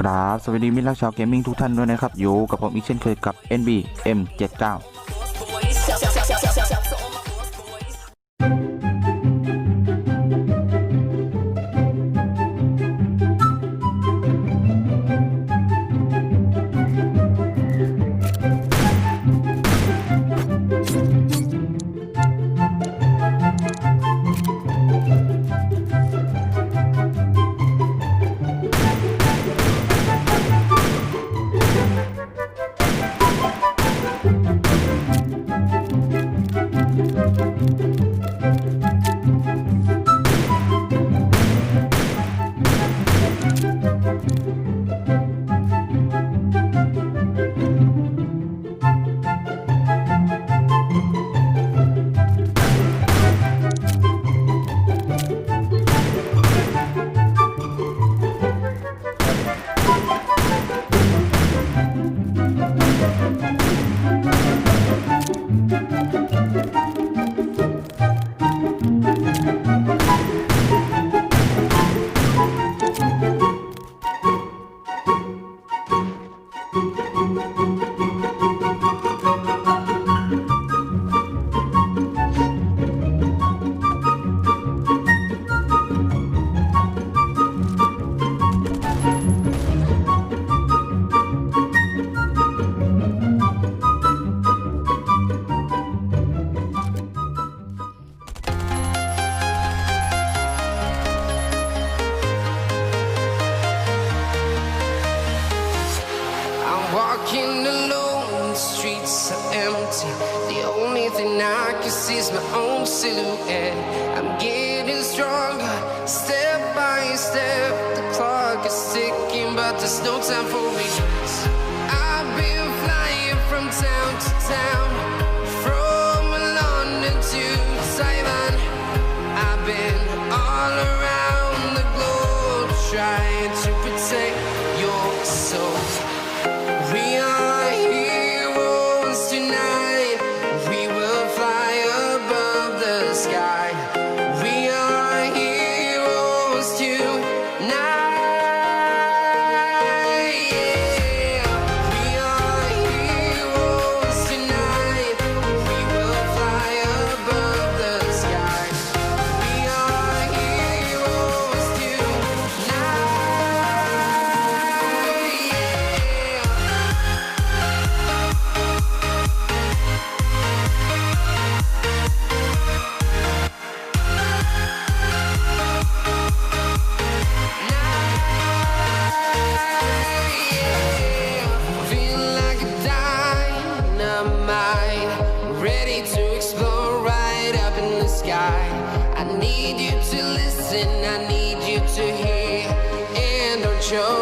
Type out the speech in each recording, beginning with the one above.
ครับสวัสดีมิตรรักชาวเกมมิ่งทุกท่านด้วยนะครับ อยู่กับผมอีกเช่นเคยกับ NB M79 there's no time for me. I've been flying from town to town, from London to Taiwan. I've been all around the globe trying to protect your soul. We are heroes tonight. Listen, I need you to hear, and don't show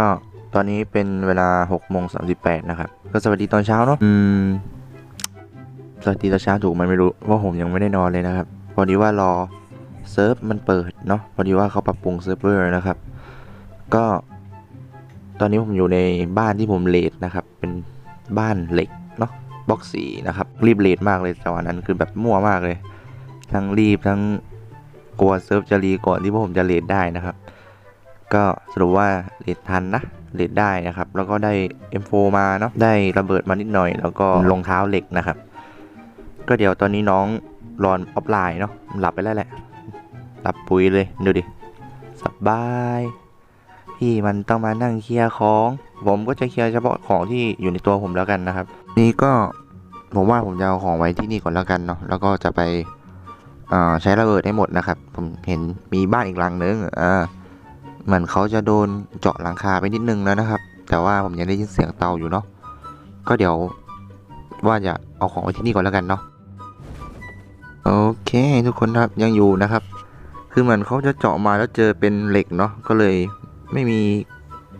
ก็ตอนนี้เป็นเวลา6โมง38 นะครับ ก็สวัสดีตอนเช้าเนาะอืมสวัสดีตอนเช้าถูกไหมันไม่รู้ว่าผมยังไม่ได้นอนเลยนะครับ พอดีว่ารอเซิร์ฟมันเปิดเนาะ พอดีว่าเขาปรับปรุงเซิร์ฟเวอร์นะครับ ก็ ตอนนี้ผมอยู่ในบ้านที่ผมเลดนะครับ เป็นบ้านเหล็กเนาะบล็อกสีนะครับ รีบเลดมากเลยจังหวะนั้นคือแบบมั่วมากเลย ทั้งรีบทั้งกลัวเซิร์ฟจะรีก่อนที่พวกผมจะเลดได้นะครับ ก็สรุปว่าเลดทันนะเลดได้นะครับ แล้วก็ได้ M4 มาเนาะได้ระเบิดมานิดหน่อย แล้วก็รองเท้าเหล็กนะครับ ก็เดี๋ยวตอนนี้น้องรอนออฟไลน์เนาะหลับไปแล้วแหละ หลับปุ๋ยเลยดูดิสบายพี่มันต้องมานั่งเคลียร์ของ ผมก็จะเคลียร์เฉพาะของที่อยู่ในตัวผมแล้วกันนะครับ นี่ก็ผมว่าผมจะเอาของไว้ที่นี่ก่อนแล้วกันเนาะแล้วก็จะไปใช้ระเบิดให้หมดนะครับ ผมเห็นมีบ้านอีกหลังนึงอ่า เหมือนเขาจะโดนเจาะหลังคาไปนิดนึงแล้วนะครับ แต่ว่าผมยังได้ยินเสียงเตาอยู่เนาะก็เดี๋ยวว่าจะเอาของไว้ที่นี่ก่อนแล้วกันเนาะโอเคทุกคนครับยังอยู่นะครับ คือเหมือนเขาจะเจาะมาแล้วเจอเป็นเหล็กเนาะก็เลยไม่มี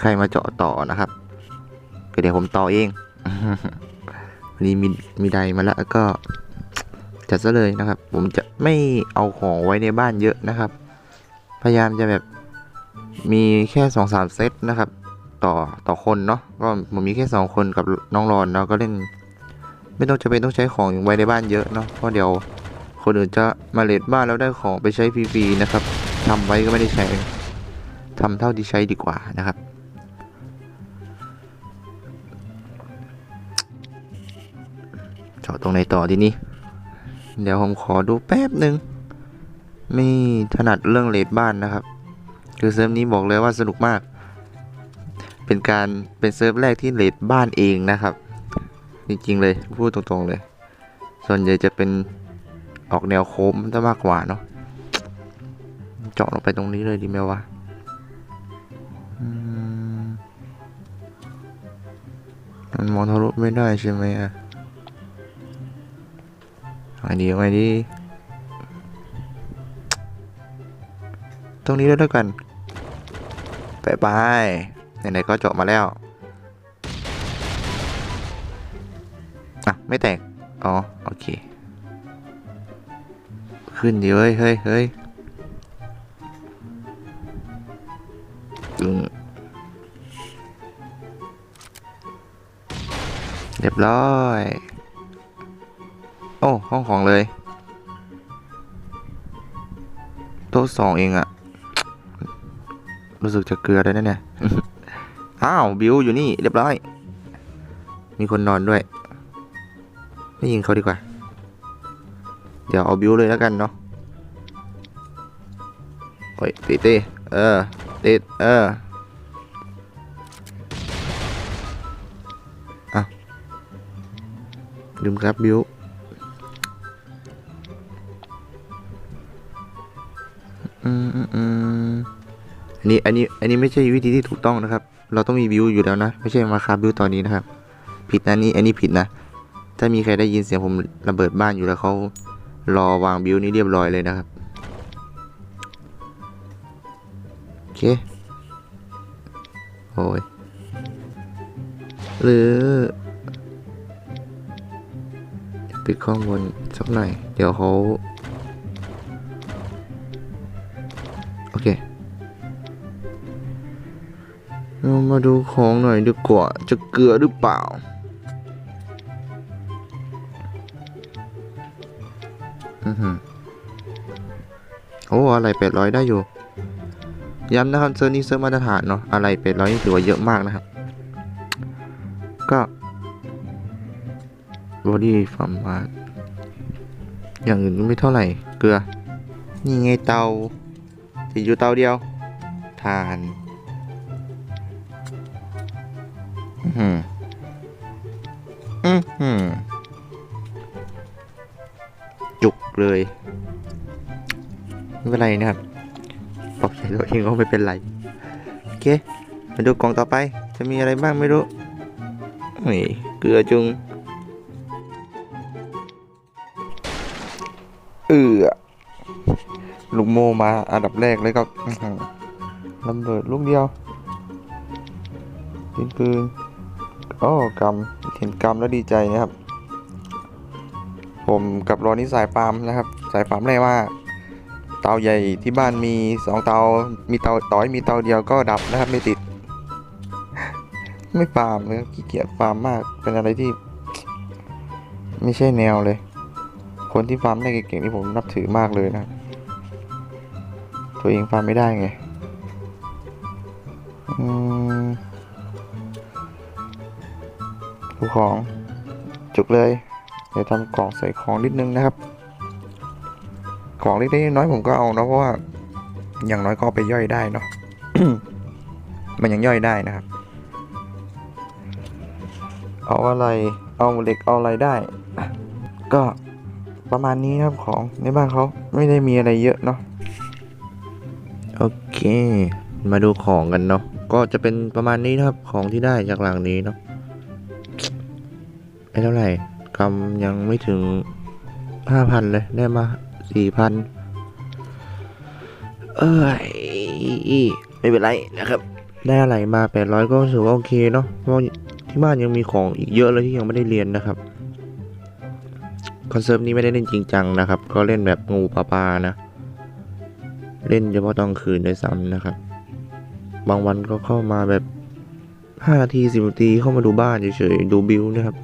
ใครมาเจาะต่อนะครับก็เดี๋ยวผมต่อเองวันนี้มีมีไดมาแล้วก็จัดซะเลยนะครับ ผมจะไม่เอาของไว้ในบ้านเยอะนะครับ พยายามจะแบบ มีแค่สองสามเซตนะครับ ต่อต่อคนเนาะก็ผมมีแค่สองคนกับน้องรอนเนาะก็เล่น ไม่ต้องจะเป็นต้องใช้ของไว้ในบ้านเยอะเนาะเพราะเดี๋ยวคนอื่นจะมาเลดบ้านแล้วได้ของไปใช้ฟรีๆนะครับทำไว้ก็ไม่ได้ใช้ทำเท่าที่ใช้ดีกว่านะครับเจาะตรงไหนต่อทีนี้เดี๋ยวผมขอดูแป๊บหนึ่งไม่ถนัดเรื่องเลดบ้านนะครับ คือเซิร์ฟนี้บอกเลยว่าสนุกมาก เป็นการเป็นเซิร์ฟแรกที่เลดบ้านเองนะครับ จริงๆเลยพูดตรงๆเลย ส่วนใหญ่จะเป็นออกแนวโค้งซะมากกว่าเนาะเจาะลงไปตรงนี้เลยดีไหมวะมันมองทะลุไม่ได้ใช่ไหมอะไงดีไงดี ตรงนี้ด้วยแล้วกัน ไปไปไหนๆก็เจาะมาแล้ว อะ ไม่แตก อ๋อ โอเค ขึ้นดิเฮ้ยเฮ้ยเฮ้ยเรียบร้อย โอ้ ห้องของเลย โต๊ะสองเองอะ รู้สึกจะเกลือด้วยนะเนี่ย อ้าว บิวอยู่นี่เรียบร้อย มีคนนอนด้วย ไม่ยิงเขาดีกว่า เดี๋ยวเอาบิวเลยแล้วกันเนาะโอ้ยติดติเออติดเอออะลืมครับบิว นนี้อันนี้อันนี้ไม่ใช่วิธีที่ถูกต้องนะครับ เราต้องมีบิวอยู่แล้วนะ ไม่ใช่มาคาบิวตอนนี้นะครับ ผิดนะนี่อันนี้ผิดนะ ถ้ามีใครได้ยินเสียงผมระเบิดบ้านอยู่แล้วเขารอวางบิวนี้เรียบร้อยเลยนะครับโอเคโอ้ยหรือปิดข้างบนสักหน่อย เดี๋ยวเขา มาดูของหน่อยดีกว่า จะเกลือหรือเปล่า อือหือโอ้ อะไรเป็ดร้อยได้อยู่ ย้ำนะครับเซิร์นี้เซิร์มาตรฐานเนาะ อะไรเป็ดร้อยถือว่าเยอะมากนะครับ ก็บอดี้ฟาร์มมาอย่างอื่นไม่เท่าไหร่ เกลือ นี่ไงเตาติดอยู่เตาเดียว ทาน หืออือหือเลยไม่เป็นไรนะครับปลอบใจตัวเองว่าไม่เป็นไรโอเคมาดูกล่องต่อไป จะมีอะไรบ้างไม่รู้นี่เกลือจุงเออลูกโมมาอันดับแรกเลยครับอื้อหือระเบิดลูกเดียวยิงปืน โอ้กำเห็นกำแล้วดีใจนะครับ ผมกับรอนี่สายฟาร์มนะครับ สายฟาร์มแรกว่า เตาใหญ่ที่บ้านมีสองเตา มีเตาต่อยมีเตาเดียวก็ดับนะครับ ไม่ติด ไม่ฟาร์มเลยขี้เกียจฟาร์มมากเป็นอะไรที่ ไม่ใช่แนวเลย คนที่ฟาร์มได้เก่งๆนี่ผมนับถือมากเลยนะ ตัวเองฟาร์มไม่ได้ไง อืมูของจุกเลย เดี๋ยวทำกล่องใส่ของนิดนึงนะครับของเล็กๆน้อยผมก็เอาเนาะเพราะว่าอย่างน้อยก็ไปย่อยได้เนาะมันยังย่อยได้นะครับ เอาอะไรเอาเหล็กเอาอะไรได้ ก็ประมาณนี้นะครับของในบ้านเขาไม่ได้มีอะไรเยอะเนาะโอเค มาดูของกันเนาะก็จะเป็นประมาณนี้นะครับของที่ได้จากหลังนี้เนาะ ไอ้เท่าไหร่กำยังไม่ถึงห้าพันเลยได้มาสี่พันเอ้ยไม่เป็นไรนะครับ ได้อะไรมาแปดร้อยก็ถือว่าโอเคเนาะเพราะที่บ้านยังมีของอีกเยอะเลยที่ยังไม่ได้เรียนนะครับคอนเซิร์ฟนี้ไม่ได้เล่นจริงจังนะครับ ก็เล่นแบบงูปลาปลานะ เล่นเฉพาะตอนคืนด้วยซ้ำนะครับ บางวันก็เข้ามาแบบห้านาทีสิบนาทีเข้ามาดูบ้านเฉยๆดูบิวนะครับ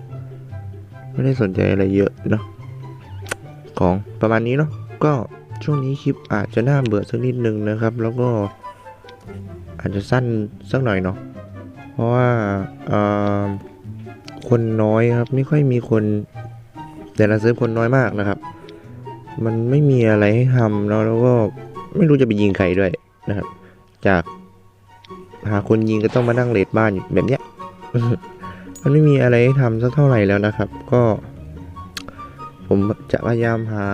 ไม่ได้สนใจอะไรเยอะเนาะของประมาณนี้เนาะก็ช่วงนี้คลิปอาจจะน่าเบื่อสักนิดนึงนะครับ แล้วก็อาจจะสั้นสักหน่อยเนาะเพราะว่าคนน้อยครับไม่ค่อยมีคน แต่ละเซิร์ฟคนน้อยมากนะครับ มันไม่มีอะไรให้ทำเนาะแล้วก็ไม่รู้จะไปยิงใครด้วยนะครับ จากหาคนยิงก็ต้องมานั่งเลดบ้านอยู่แบบเนี้ย มันไม่มีอะไรให้ทำสักเท่าไหร่แล้วนะครับ ก็ ผมจะพยายามหา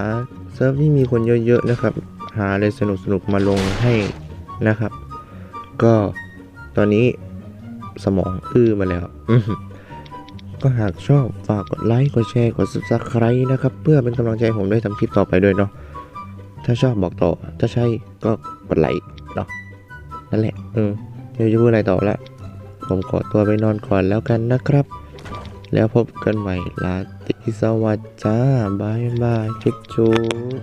เซิร์ฟที่มีคนเยอะๆนะครับ หาอะไรสนุกๆมาลงให้นะครับ ก็ตอนนี้สมองอื้อมาแล้วก็หากชอบฝากกดไลค์กดแชร์กด subscribe นะครับ เพื่อเป็นกำลังใจผมได้ทำคลิปต่อไปด้วยเนาะถ้าชอบบอกต่อ ถ้าใช่ก็กดไลค์เนาะนั่นแหละเออเดี๋ยวจะพูดอะไรต่อละ ผมขอตัวไปนอนก่อนแล้วกันนะครับ แล้วพบกันใหม่ลาตรีสวัสดิ์จ้าบายบาย จุ๊บจุ๊บ